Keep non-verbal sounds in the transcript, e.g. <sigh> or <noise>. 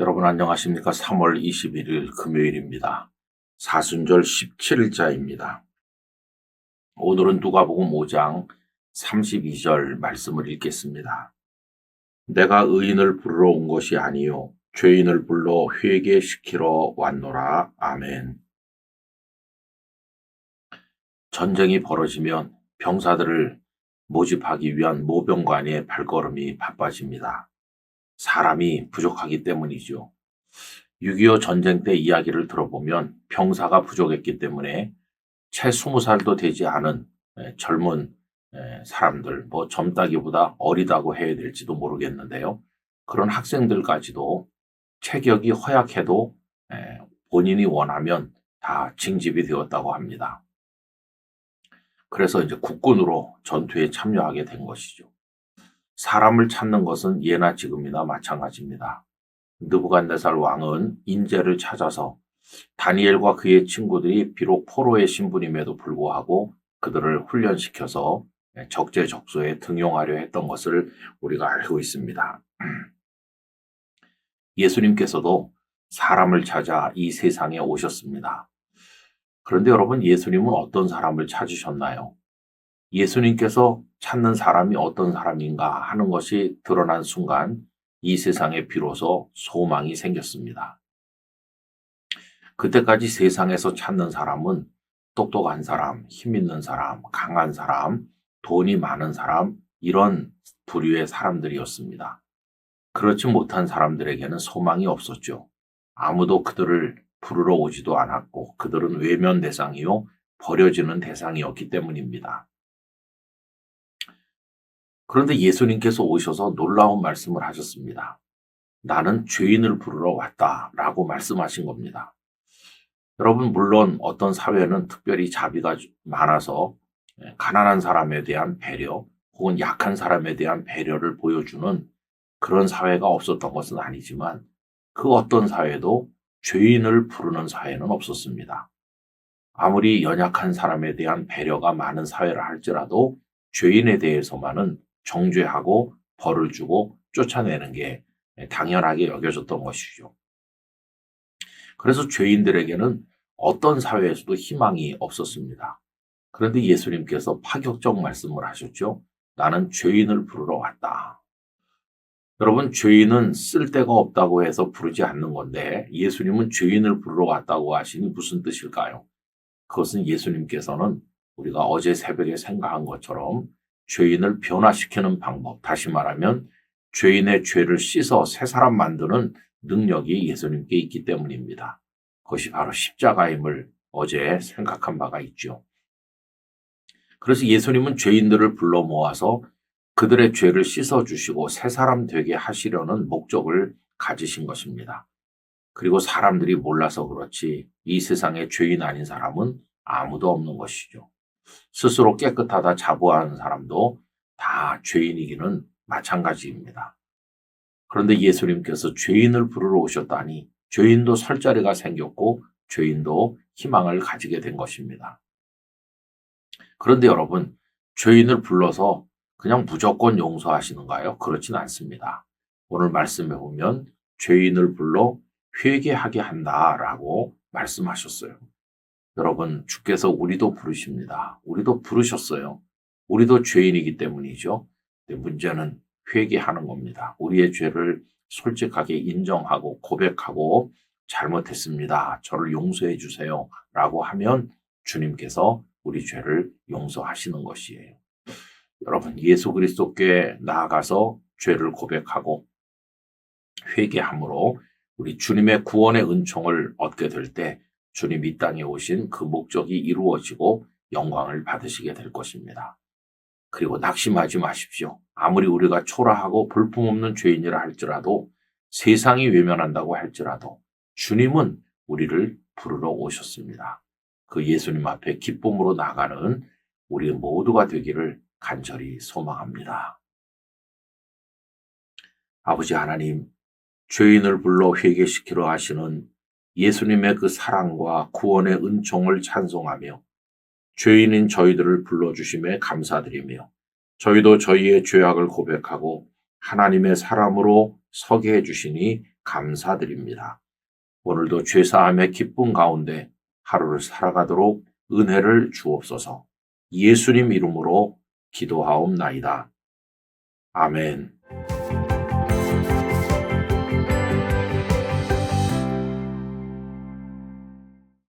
여러분 안녕하십니까? 3월 21일 금요일입니다. 사순절 17일자입니다. 오늘은 누가복음 5장 32절 말씀을 읽겠습니다. 내가 의인을 부르러 온 것이 아니요 죄인을 불러 회개시키러 왔노라. 아멘. 전쟁이 벌어지면 병사들을 모집하기 위한 모병관의 발걸음이 바빠집니다. 사람이 부족하기 때문이죠. 6.25 전쟁 때 이야기를 들어보면 병사가 부족했기 때문에 채 20살도 되지 않은 에, 젊은 에, 사람들, 뭐 젊다기보다 어리다고 해야 될지도 모르겠는데요. 그런 학생들까지도 체격이 허약해도 에, 본인이 원하면 다 징집이 되었다고 합니다. 그래서 이제 국군으로 전투에 참여하게 된 것이죠. 사람을 찾는 것은 예나 지금이나 마찬가지입니다. 느부갓네살 왕은 인재를 찾아서 다니엘과 그의 친구들이 비록 포로의 신분임에도 불구하고 그들을 훈련시켜서 적재적소에 등용하려 했던 것을 우리가 알고 있습니다. <clears throat> 예수님께서도 사람을 찾아 이 세상에 오셨습니다. 그런데 여러분, 예수님은 어떤 사람을 찾으셨나요? 예수님께서 찾는 사람이 어떤 사람인가 하는 것이 드러난 순간 이 세상에 비로소 소망이 생겼습니다. 그때까지 세상에서 찾는 사람은 똑똑한 사람, 힘 있는 사람, 강한 사람, 돈이 많은 사람, 이런 부류의 사람들이었습니다. 그렇지 못한 사람들에게는 소망이 없었죠. 아무도 그들을 부르러 오지도 않았고 그들은 외면 대상이요 버려지는 대상이었기 때문입니다. 그런데 예수님께서 오셔서 놀라운 말씀을 하셨습니다. 나는 죄인을 부르러 왔다 라고 말씀하신 겁니다. 여러분, 물론 어떤 사회는 특별히 자비가 많아서 예, 가난한 사람에 대한 배려 혹은 약한 사람에 대한 배려를 보여주는 그런 사회가 없었던 것은 아니지만 그 어떤 사회도 죄인을 부르는 사회는 없었습니다. 아무리 연약한 사람에 대한 배려가 많은 사회를 할지라도 죄인에 대해서만은 정죄하고 벌을 주고 쫓아내는 게 당연하게 여겨졌던 것이죠. 그래서 죄인들에게는 어떤 사회에서도 희망이 없었습니다. 그런데 예수님께서 파격적 말씀을 하셨죠. 나는 죄인을 부르러 왔다. 여러분, 죄인은 쓸데가 없다고 해서 부르지 않는 건데 예수님은 죄인을 부르러 왔다고 하시니 무슨 뜻일까요? 그것은 예수님께서는 우리가 어제 새벽에 생각한 것처럼 죄인을 변화시키는 방법, 다시 말하면 죄인의 죄를 씻어 새 사람 만드는 능력이 예수님께 있기 때문입니다. 그것이 바로 십자가임을 어제 생각한 바가 있죠. 그래서 예수님은 죄인들을 불러 모아서 그들의 죄를 씻어 주시고 새 사람 되게 하시려는 목적을 가지신 것입니다. 그리고 사람들이 몰라서 그렇지 이 세상에 죄인 아닌 사람은 아무도 없는 것이죠. 스스로 깨끗하다 자부하는 사람도 다 죄인이기는 마찬가지입니다. 그런데 예수님께서 죄인을 부르러 오셨다니 죄인도 설 자리가 생겼고 죄인도 희망을 가지게 된 것입니다. 그런데 여러분, 죄인을 불러서 그냥 무조건 용서하시는가요? 그렇진 않습니다. 오늘 말씀해 보면 죄인을 불러 회개하게 한다라고 말씀하셨어요. 여러분, 주께서 우리도 부르십니다. 우리도 부르셨어요. 우리도 죄인이기 때문이죠. 근데 문제는 회개하는 겁니다. 우리의 죄를 솔직하게 인정하고 고백하고 잘못했습니다. 저를 용서해 주세요. 라고 하면 주님께서 우리 죄를 용서하시는 것이에요. 여러분, 예수 그리스도께 나아가서 죄를 고백하고 회개함으로 우리 주님의 구원의 은총을 얻게 될 때 주님 이 땅에 오신 그 목적이 이루어지고 영광을 받으시게 될 것입니다. 그리고 낙심하지 마십시오. 아무리 우리가 초라하고 볼품없는 죄인이라 할지라도 세상이 외면한다고 할지라도 주님은 우리를 부르러 오셨습니다. 그 예수님 앞에 기쁨으로 나가는 우리 모두가 되기를 간절히 소망합니다. 아버지 하나님, 죄인을 불러 회개시키러 하시는 예수님의 그 사랑과 구원의 은총을 찬송하며 죄인인 저희들을 불러주심에 감사드리며 저희도 저희의 죄악을 고백하고 하나님의 사람으로 서게 해주시니 감사드립니다. 오늘도 죄사함의 기쁨 가운데 하루를 살아가도록 은혜를 주옵소서. 예수님 이름으로 기도하옵나이다. 아멘.